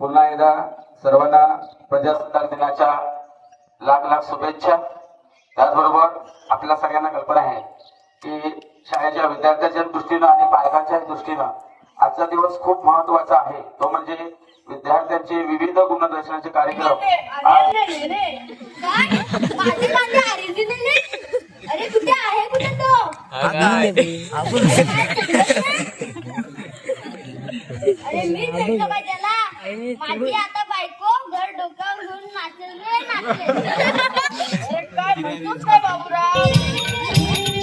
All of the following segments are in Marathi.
पुन्हा एकदा सर्वांना प्रजासत्ताक दिनाच्या लाख लाख शुभेच्छा. त्याचबरोबर आपल्या सगळ्यांना कल्पना आहे की शाळेच्या विद्यार्थ्यांच्या दृष्टीनं आणि पालकांच्या दृष्टीनं आजचा दिवस खूप महत्त्वाचा आहे. तो म्हणजे विद्यार्थ्यांचे विविध गुणदर्शनाचे कार्यक्रम. आज काय? माझे आता बायको घर डोक्यावर घेऊन नाचेल रे नाचेल. अरे काय म्हणतोस काय बाबूराव?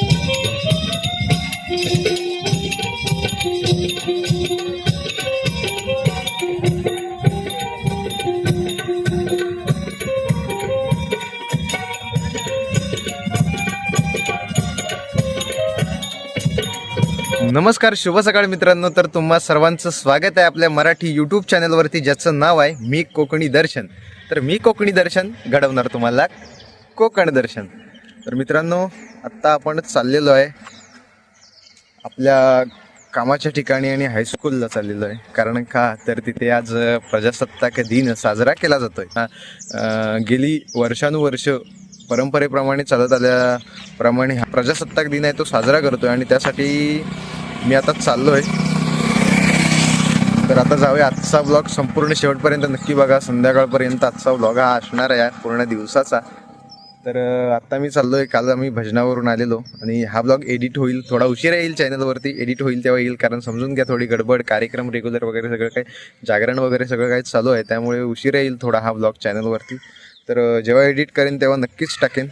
नमस्कार शुभ सकाळ मित्रांनो. तर तुम्हा सर्वांचं स्वागत आहे आपल्या मराठी यूट्यूब चॅनलवरती ज्याचं नाव आहे मी कोकणी दर्शन. तर मी कोकणी दर्शन घडवणार तुम्हाला. कोकण दर्शन. तर मित्रांनो आत्ता आपण चाललेलो आहे आपल्या कामाच्या ठिकाणी आणि हायस्कूलला चाललेलो आहे. कारण का? तर तिथे आज प्रजासत्ताक दिन साजरा केला जातोय. अं, गेली वर्षानुवर्ष परंपरेप्रमाणे चालत आल्याप्रमाणे हा प्रजासत्ताक दिन आहे तो साजरा करतो आहे आणि त्यासाठी मी आता चाललोय. तर आता जाऊया. आजचा ब्लॉग संपूर्ण शेवटपर्यंत नक्की बघा. संध्याकाळपर्यंत आजचा ब्लॉग हा असणार आहे पूर्ण दिवसाचा. तर आत्ता मी मी चाललोय. काल आम्ही भजनावरून आलेलो आणि हा ब्लॉग एडिट होईल. थोडा उशिरा येईल चॅनलवरती एडिट होईल तेव्हा येईल. कारण समजून घ्या थोडी गडबड कार्यक्रम रेग्युलर वगैरे सगळं काही जागरण वगैरे सगळं काही चालू आहे. त्यामुळे उशिरा येईल थोडा हा ब्लॉग चॅनलवरती तर जेव्हा एडिट करेन तेव्हा नक्कीच टाकेन.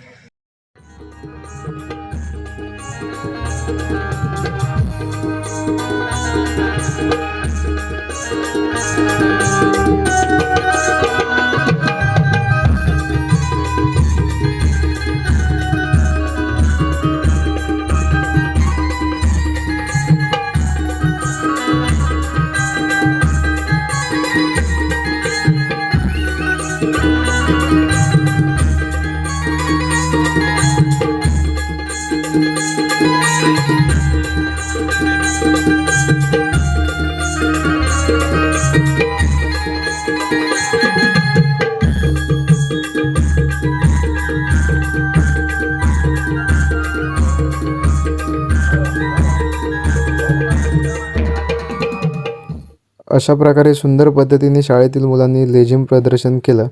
अशा प्रकारे सुंदर पद्धतीने शाळेतील मुलांनी लेझिम प्रदर्शन केलं.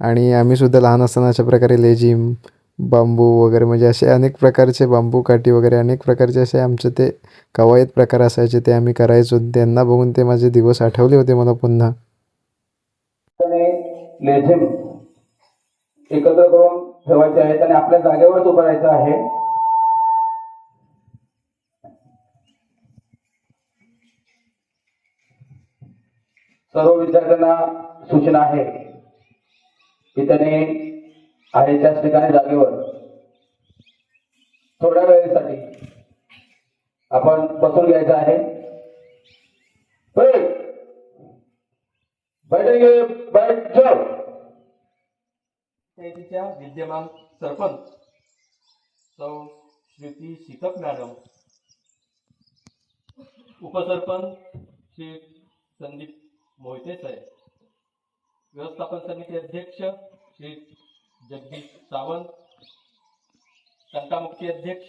आणि आम्ही सुद्धा लहान असताना अशा प्रकारे लेझिम बांबू वगैरे म्हणजे असे अनेक प्रकारचे बांबू काठी वगैरे अनेक प्रकारचे असे आमचे ते कवायत प्रकार असायचे ते आम्ही करायचो. त्यांना बघून ते माझे दिवस आठवले होते मला पुन्हा. लेझिम एकत्र करून ठेवायचे आहेत आणि आपल्या जागेवरच उभारायचं आहे. सर्व विद्यार्थ्यांना सूचना आहे की त्याने आहे त्याच ठिकाणी जागेवर थोड्या वेळेसाठी आपण बसून घ्यायचं आहे बैठ. बैठेंगे विद्यमान सरपंच सौ श्रुती शिकप मॅडम उपसरपंच श्री संदीप मोहिते साहेब. व्यवस्थापन समिती अध्यक्ष श्री जगदीश सावंत. तंटामुक्ती अध्यक्ष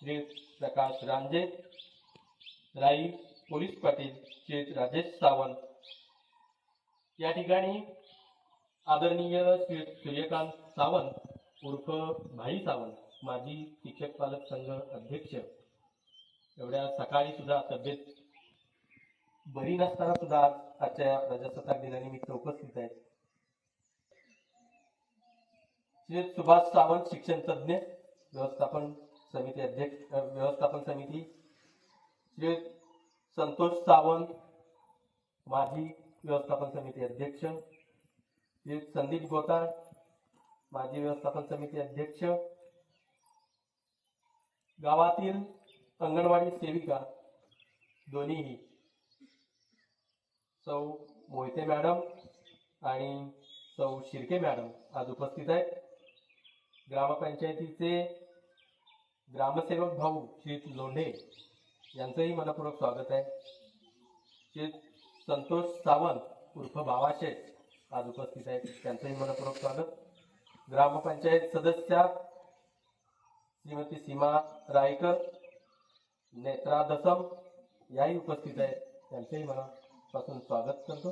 श्री प्रकाश रांजे. राई पोलीस पाटील श्री राजेश सावंत. या ठिकाणी आदरणीय श्री सूर्यकांत सावंत उर्फ भाई सावंत माजी शिक्षक पालक संघ अध्यक्ष. एवढ्या सकाळी सुद्धा तब्येत बरी नसताना सुद्धा आजच्या या प्रजासत्ताक दिनानिमित्त उपस्थित आहेत. श्री सुभाष सावंत शिक्षण तज्ज्ञ व्यवस्थापन समिती अध्यक्ष व्यवस्थापन समिती. श्री संतोष सावंत माजी व्यवस्थापन समिती अध्यक्ष. श्री संदीप गोताळ माजी व्यवस्थापन समिती अध्यक्ष. गावातील अंगणवाडी सेविका दोन्हीही सौ मोहिते मॅडम आणि सौ शिर्के मॅडम आज उपस्थित आहेत. ग्रामपंचायतीचे ग्रामसेवक भाऊ श्री लोंढे यांचंही मनपूर्वक स्वागत आहे. श्री संतोष सावंत उर्फ बावाशेठ आज उपस्थित आहेत. त्यांचंही मनपूर्वक स्वागत. ग्रामपंचायत सदस्या श्रीमती सीमा रायकर नेत्रा दसम याही उपस्थित आहेत. त्यांचंही मला मनापासून स्वागत करतो.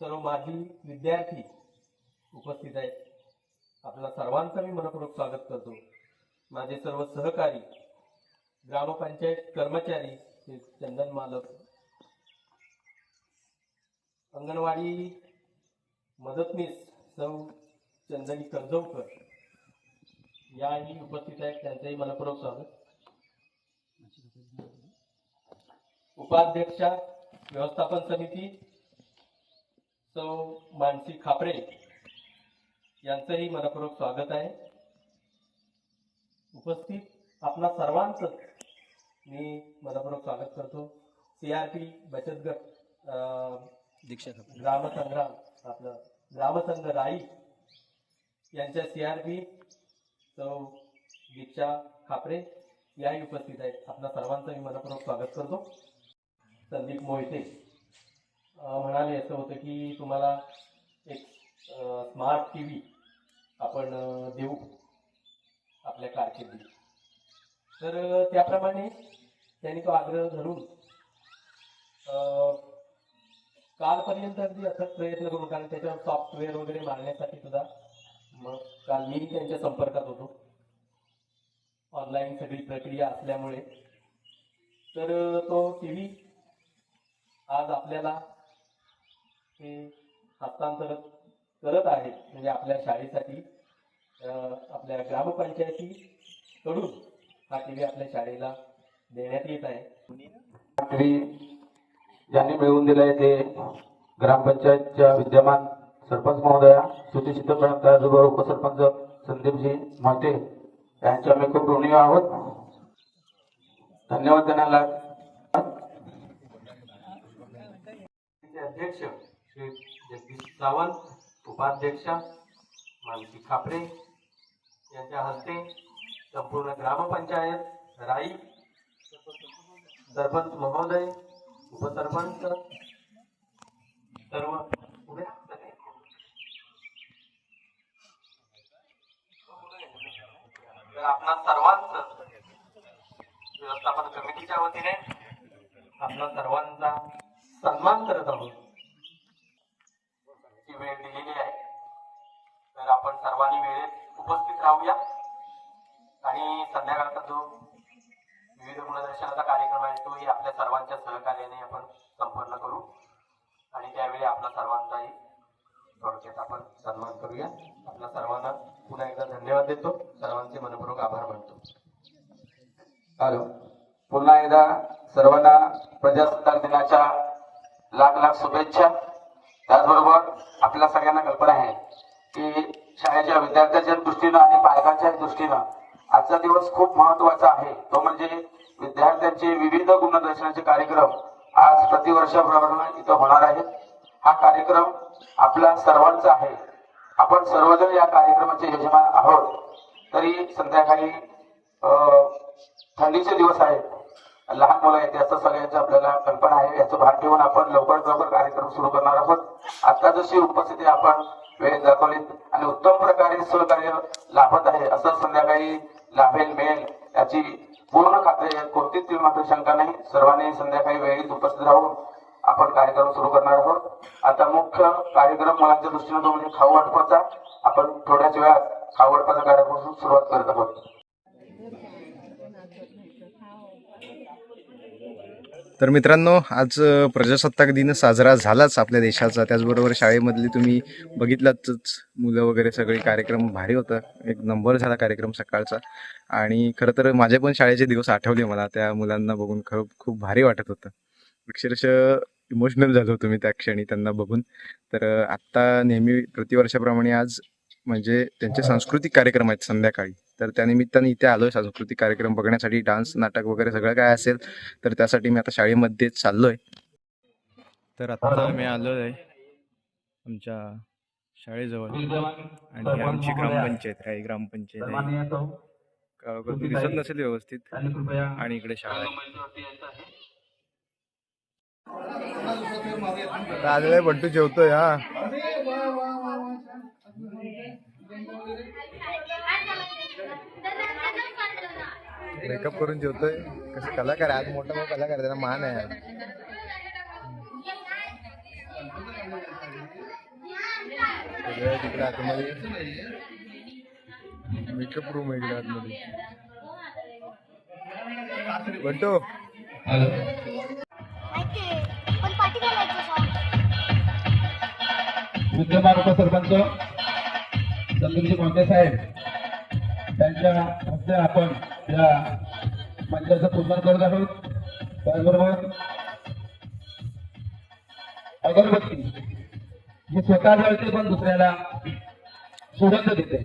सर्व माजी विद्यार्थी उपस्थित आहेत. आपल्या सर्वांचं मी मनपूर्वक स्वागत करतो. माझे सर्व सहकारी ग्रामपंचायत कर्मचारी हे चंदन मालक. अंगणवाडी मदतनीस सौ चंदनी कर्जवकर याही उपस्थित आहेत. त्यांचंही मनपूर्वक स्वागत. उपाध्यक्षा व्यवस्थापन समिती सौ मानसी खापरे यांचंही मनपूर्वक स्वागत आहे. उपस्थित आपणा सर्वांचं मी मनपूर्वक स्वागत करतो. सी आर पी बचत गट अं, ग्रामसंग्राम आपलं ग्रामसंघ राई यांच्या सी आर पी सौ दीक्षा खापरे याही उपस्थित आहेत. आपल्या सर्वांचं मी मनपूर्वक स्वागत करतो. संदीप मोहिते. म्हणाले असं होतं की तुम्हाला एक स्मार्ट टी व्ही आपण देऊ. आपल्या कारकिर्दीत. तर त्याप्रमाणे त्यांनी तो आग्रह धरून कालपर्यंत अगदी अथक प्रयत्न करून कारण त्याच्यावर सॉफ्टवेअर वगैरे मारण्यासाठी सुद्धा मग काल मी त्यांच्या संपर्कात होतो. ऑनलाईन सगळी प्रक्रिया असल्यामुळे. तर तो टी व्ही आज आपल्याला हे हस्तांतरण करत आहेत म्हणजे आपल्या शाळेसाठी आपल्या ग्रामपंचायती कडून हा टी व्ही आपल्या शाळेला देण्यात येत आहे. ज्यांनी मिळवून दिलाय ते ग्रामपंचायतच्या विद्यमान सरपंच महोदया सुटी सिद्धपण त्याचबरोबर उपसरपंच संदीपजी मोहिते यांच्या आम्ही खूप ऋणी आहोत. धन्यवाद देण्याला अध्यक्ष श्री जगदीश सावंत उपाध्यक्ष मानसी खापरे यांच्या हस्ते संपूर्ण ग्रामपंचायत राई सरपंच महोदय उपसरपंच सर्व उभे तर आपणा सर्वांचं व्यवस्थापन कमिटीच्या वतीने आपला सर्वांचा सन्मान करत आहोत. ही वेळ दिलेली आहे. तर आपण सर्वांनी वेळेत उपस्थित राहूया. आणि संध्याकाळचा जो विविध गुणदर्शनाचा कार्यक्रम आहे तोही आपल्या सर्वांच्या सहकार्याने आपण संपन्न करू. आणि त्यावेळी आपला सर्वांचाही थोडक्यात आपण सन्मान करूया. आपल्या सर्वांना पुन्हा एकदा धन्यवाद देतो. सर्वांचे मनपूर्वक आभार मानतो. हॅलो. पुन्हा एकदा सर्वांना प्रजासत्ताक दिनाच्या लाख लाख शुभेच्छा. त्याचबरोबर आपल्या सगळ्यांना कल्पना आहे की शाळेच्या विद्यार्थ्यांच्या दृष्टीनं आणि पालकांच्या दृष्टीनं आजचा दिवस खूप महत्त्वाचा आहे. तो म्हणजे विद्यार्थ्यांचे विविध गुणदर्शनाचे कार्यक्रम आज प्रतिवर्षाप्रमाणे इथं होणार आहेत. हा कार्यक्रम आपला सर्वांचा आहे. आपण सर्वजण या कार्यक्रमाचे यजमान आहोत. तरी संध्याकाळी थंडीचे दिवस आहेत. लहान मुलं आहेत याचं सगळ्यांची आपल्याला कल्पना आहे. याचं भान ठेवून आपण लवकरात लवकर कार्यक्रम सुरू करणार आहोत. आता जशी उपस्थिती आपण वेळेत दाखवलीत आणि उत्तम प्रकारे सहकार्य लाभत आहे असं संध्याकाळी लाभेल मिळेल याची पूर्ण खात्री आहे. कोणतीच मात्र शंका नाही. सर्वांनी संध्याकाळी वेळेत उपस्थित राहून आपण कार्यक्रम सुरू करणार आहोत. आता मुख्य कार्यक्रम मुलांच्या दृष्टीने तो म्हणजे खाऊ वाटपाचा आपण थोड्याच वेळात खाऊ वाटपाचा कार्यक्रम सुरुवात करत आहोत. तर मित्रांनो आज प्रजासत्ताक दिन साजरा झालाच आपल्या देशाचा. त्याचबरोबर शाळेमधली तुम्ही बघितलातच मुलं वगैरे सगळे कार्यक्रम भारी होता. एक नंबर झाला कार्यक्रम सकाळचा. आणि खरं तर माझे पण शाळेचे दिवस आठवले मला. त्या मुलांना बघून खरं खूप भारी वाटत होतं. अक्षरशः इमोशनल झालो होतो मी त्या क्षणी त्यांना बघून. तर आत्ता नेहमी प्रतिवर्षाप्रमाणे आज म्हणजे त्यांचे सांस्कृतिक कार्यक्रम आहेत संध्याकाळी. तर त्या निमित्ताने इथे आलोय. सांस्कृतिक कार्यक्रम बघण्यासाठी डान्स नाटक वगैरे सगळं काय असेल तर त्यासाठी मी आता शाळेमध्ये चाललोय. तर आता मी आलोय आमच्या शाळेजवळ. आणि आमची ग्रामपंचायत आहे. ग्रामपंचायत आहे. दिसत नसेल व्यवस्थित. आणि इकडे शाळा आहे. बंटू जेवतोय हा. मेकअप करून जेवतोय. कसं कलाकार आहे आज मोठा मोठा कलाकार आहे त्याला मान आहे आज. तिकडे आतमध्ये. मेकअप रूम आहे इकडे आतमध्ये. म्हणतो विद्यमान उपसरपंच संदीपजी मोठे साहेब. त्यांच्या हस्ते आपण या मंचाचं पूजन करत आहोत. त्याचबरोबर अगरबत्ती जी स्वतः जळते पण दुसऱ्याला सुगंध देते.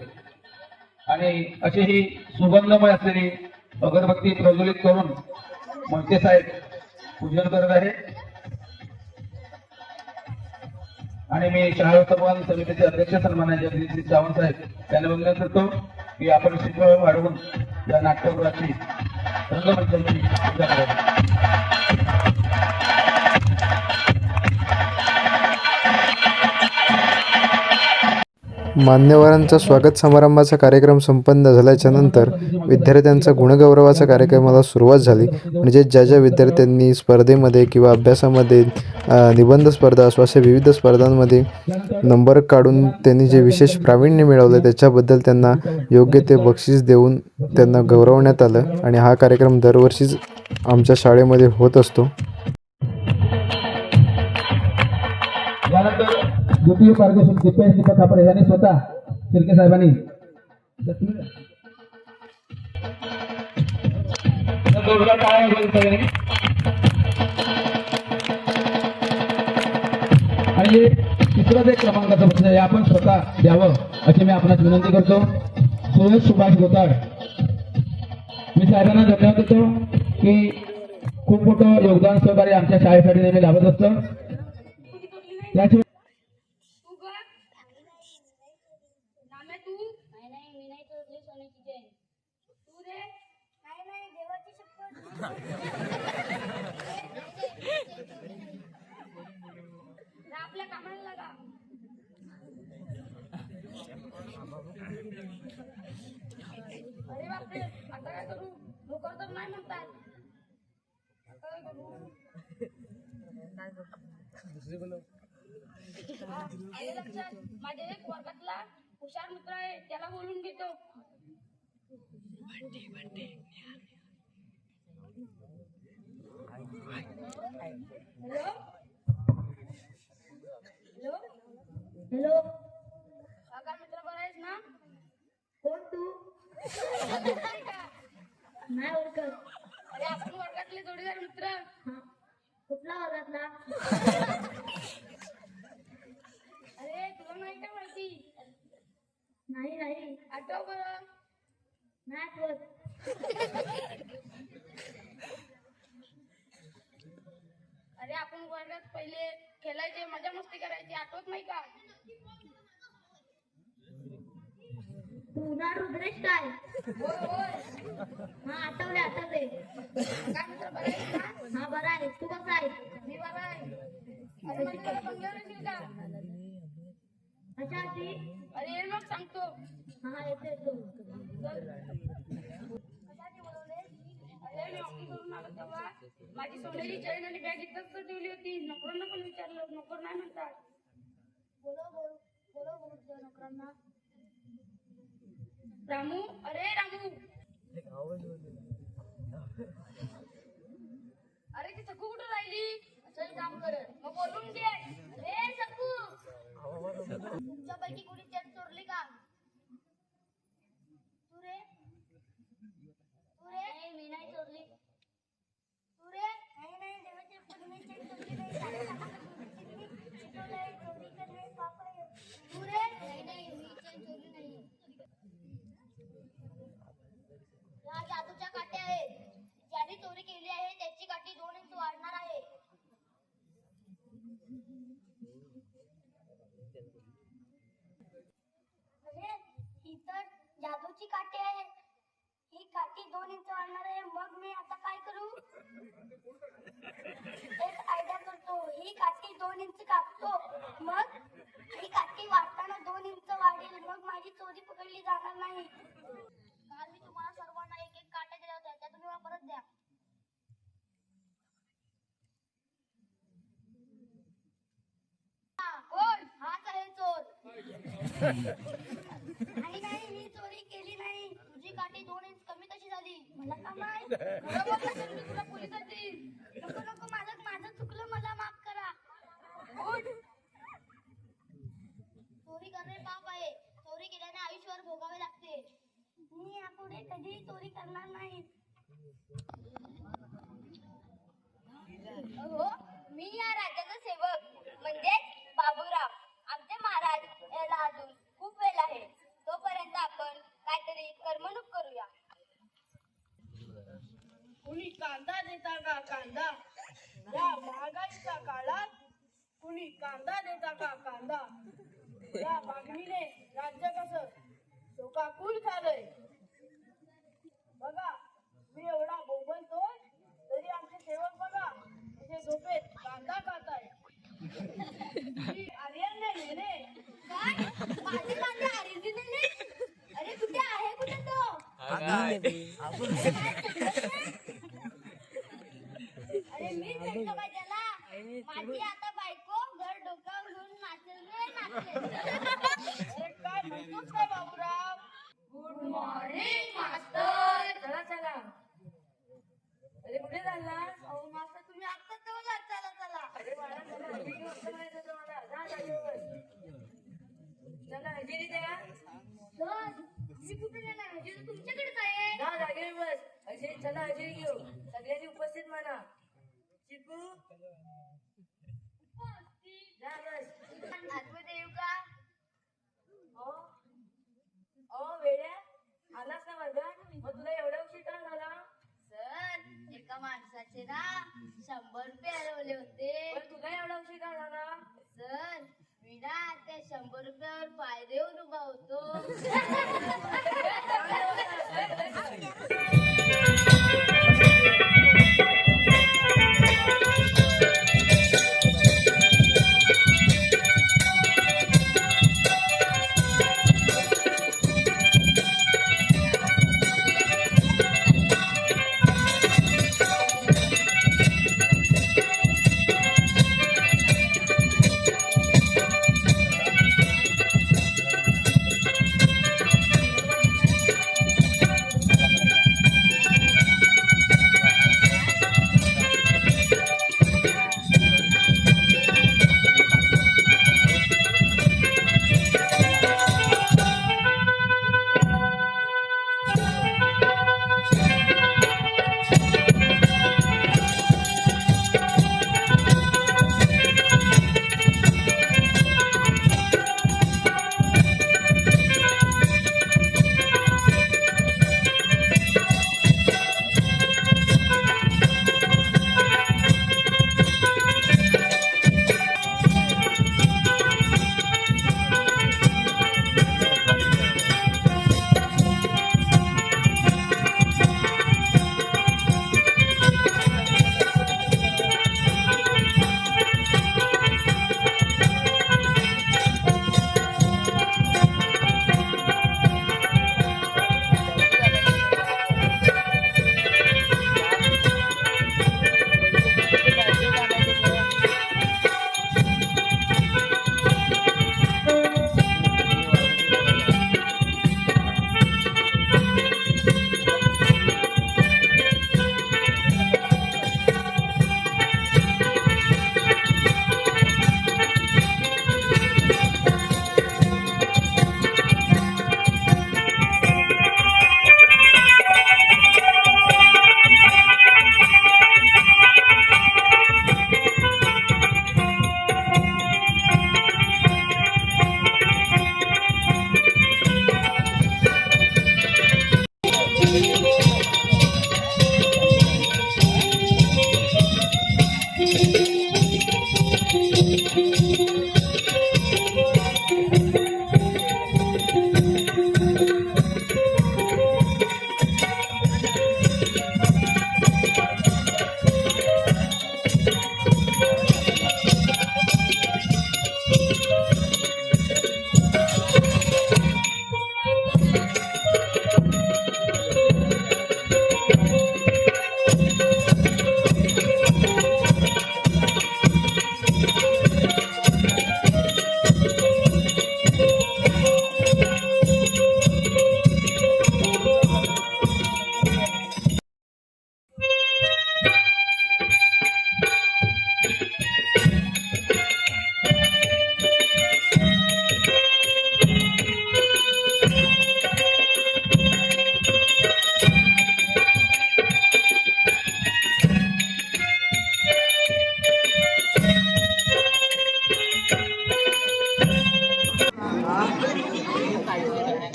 आणि अशी ही सुगंधमय असलेली अगरबत्ती प्रज्वलित करून मोहिते साहेब पूजन करत आहे आणि मी शाळा सन्मान समितीचे अध्यक्ष सन्मानाचे श्री सावंत साहेब त्यांना वंदन करतो. की आपण सिद्ध वाढवून या नाट्यगृहाची रंगमंचाची पूजा करावी. मान्यवरांचा स्वागत समारंभाचा कार्यक्रम संपन्न झाल्याच्यानंतर विद्यार्थ्यांचा गुणगौरवाचा कार्यक्रमाला सुरुवात झाली. म्हणजे ज्या ज्या विद्यार्थ्यांनी स्पर्धेमध्ये किंवा अभ्यासामध्ये निबंध स्पर्धा असो अशा विविध स्पर्धांमध्ये नंबर काढून त्यांनी जे विशेष प्रावीण्य मिळवलं त्याच्याबद्दल त्यांना योग्य ते बक्षीस देऊन त्यांना गौरवण्यात आलं आणि हा कार्यक्रम दरवर्षीच आमच्या शाळेमध्ये होत असतो. द्वितीय पारितोषिक दीपेश दीपक कापडे यांनी स्वतः शिर्के साहेबांनी म्हणजे सगळ्यांनी. जे क्रमांकाचं बक्षीस आहे. आपण स्वतः द्यावं. अशी मी आपणास विनंती करतो. सुरेश सुभाष गोताळ. मी साहेबांना धन्यवाद देतो की खूप मोठं योगदान सहकार्य आमच्या शाळेसाठी नेहमी लाभत असतं. त्याशिवाय तू ग नामे तू नाही नाही मी नाही चोरली सोन्याची चेन तू रे नाही नाही देवाची शपथ जा आपल्या कामाला लागा अरे बापरे आता काय करू? नोकर तर नाही म्हणतात. आता काय करू? आले लक्षात. माझ्या एक वर्गातला हुशार मित्र आहे त्याला बोलून घेतो. हॅलो? हॅलो? हॅलो काका मित्र बरा आहेस ना कोण तू? नाही ओळखत. अरे आपण वर्गातले जोडीदार मित्र. कुठला वर्गातला? अरे तुला नाही का माहिती? नाही नाही. आठव बरं. नाही आठवत. अरे आपण वर्गात पहिले खेळायचे मजा मस्ती करायची. आठवत नाही का? तू ना रुद्रेश काय हा आठवले आठवले. हा बरा आहे. तू कसा आहे? मी बरा आहे. का? कशासाठी अरे मग सांगतो. हा येतो येतो माझी सोनेरी चैन आणि बॅग इथंच ठेवली होती. नोकरांना पण विचारलं. नोकर नाही म्हणतात. बोलो बोल बोलो बोल नोकरांना. रामू अरे रामू. अरे ती सकू कुठं राहिली? असं काम करत. मग बोलून घे. अरे सकू तुमच्यापैकी कुणी चेक चोरली का तू रे तू रे नाही मी नाही चोरली तू रे नाही नाही देवाची शपथ मी चेक चोरली नाही शिकवलंय चोरी करणे पाप आहे तू रे नाही नाही मी चेक चोरली नाही या जादूच्या काट्या आहेत ज्याने चोरी केली आहे त्याची काठी दोन इंच वाढणार आहे अरे ही तर जादूची काठी दोन इंच वाढणार आहे. मग मी आता काय करू? एक आयडिया करतो. ही काठी दोन इंच कापतो. मग ही काठी वाढताना दोन इंच वाढेल. मग माझी चोरी पकडली जाणार नाही. काल मी तुम्हाला सर्वांना एक एक काट्या दिल्या होत्या त्या तुम्ही मला परत द्या हा, कोण हाच आहे चोर. आणि नाही चोरी करणे पाप आहे चोरी केल्याने आयुष्यावर भोगावे लागते मी यापुढे कधीही चोरी करणार नाही हो मी या राज्याचा सेवक. म्हणजेच बाबूराव आमचे महाराज याला अजून खूप वेळ आहे तोपर्यंत आपण काहीतरी करमणूक करूया कुणी कांदा देता का कांदा? या महागाईच्या काळात कुणी कांदा देता का कांदा? या मागणीने राज्य कसं शोकाकुल झालंय. बघा मी एवढा बोंबलतोय तरी आमचे सेवक बघा इथे झोपेत कांदा खाताय. ही आर्यनने नेले. काय? माझे कांदे आरिजिनल अरे कुठे आहे? कुठे तो? मी भेटलो माझी आता बायको घर डोक्यावर घेऊन नाचेल रे नाचेल. अरे काय म्हणतोस काय बाबूराव? गुड मॉर्निंग मास्टर चला चला. अरे कुठे चालला अहो मास्टर तुम्ही आता तेवढा चला चला. अरे बाळा चला हजेरी वाजता म्हणायचं होतं मला. जा जागेवर चला हजेरी द्या. सर मी कुठे जाणार? तुमच्याकडेच आहे. जा जागेवर बस. हजेरी चला हजेरी घेऊ. चिकू जा बस आतमध्ये येऊ का ओ ओ वेड्या आलास ना वर्गात मग तुला एवढा उशीर का झाला सर एका माणसाचे ना शंभर रुपये हरवले होते पण तुला एवढा उशीर का झाला सर मी ना त्या शंभर रुपयावर पायरीवर उभा होतो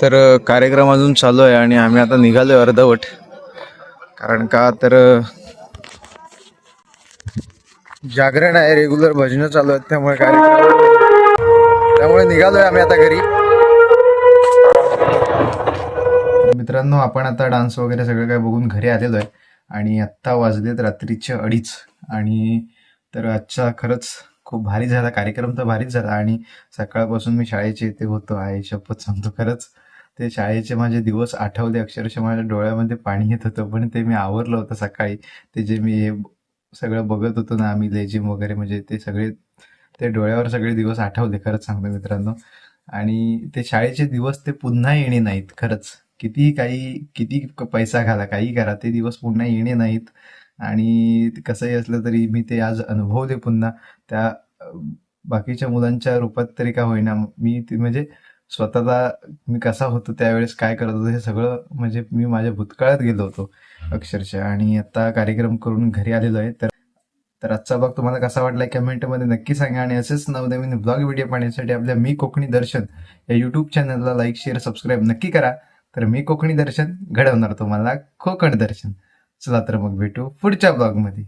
तर कार्यक्रम अजून चालू आहे आणि आम्ही आता निघालो आहे अर्धवट. कारण का तर जागरण आहे रेग्युलर भजनं चालू आहेत त्यामुळे कार्यक्रम त्यामुळे निघालो आहे आम्ही आता घरी. मित्रांनो आपण आता डान्स वगैरे सगळं काय बघून घरी आलेलो आहे आणि आत्ता वाजलेत रात्रीचे अडीच आणि तर आजचा खरंच खूप भारी झाला कार्यक्रम तर भारीच झाला आणि सकाळपासून मी शाळेचे इथे होतो आहे शपथ सांगतो खरंच. ते शाळेचे माझे दिवस आठवले. अक्षरशः माझ्या डोळ्यामध्ये पाणी येत होतं पण ते मी आवरलं होतं सकाळी. ते जे मी हे सगळं बघत होतो ना आम्ही लेजिम वगैरे म्हणजे ते सगळे ते डोळ्यावर सगळे दिवस आठवले खरंच सांगतो मित्रांनो. आणि ते शाळेचे दिवस ते पुन्हा येणे नाहीत खरंच. कितीही काही किती पैसा घाला काही करा ते दिवस पुन्हा येणे नाहीत. आणि कसंही असलं तरी मी ते आज अनुभवले पुन्हा. त्या बाकीच्या मुलांच्या रूपात तरी का होईना मी ते म्हणजे स्वतःचा मी कसा होतो त्यावेळेस काय करत होतो हे सगळं म्हणजे मी माझ्या भूतकाळात गेलो होतो अक्षरशः. आणि आता कार्यक्रम करून घरी आलेलो आहे. तर तर आजचा भाग तुम्हाला कसा वाटला कमेंटमध्ये नक्की सांगा. आणि असेच नवनवीन ब्लॉग व्हिडिओ पाहण्यासाठी आपल्या मी कोकणी दर्शन या यूट्यूब चॅनलला लाईक शेअर सबस्क्राईब नक्की करा. तर मी कोकणी दर्शन घडवणार तुम्हाला कोकण दर्शन. चला तर मग भेटू पुढच्या ब्लॉगमध्ये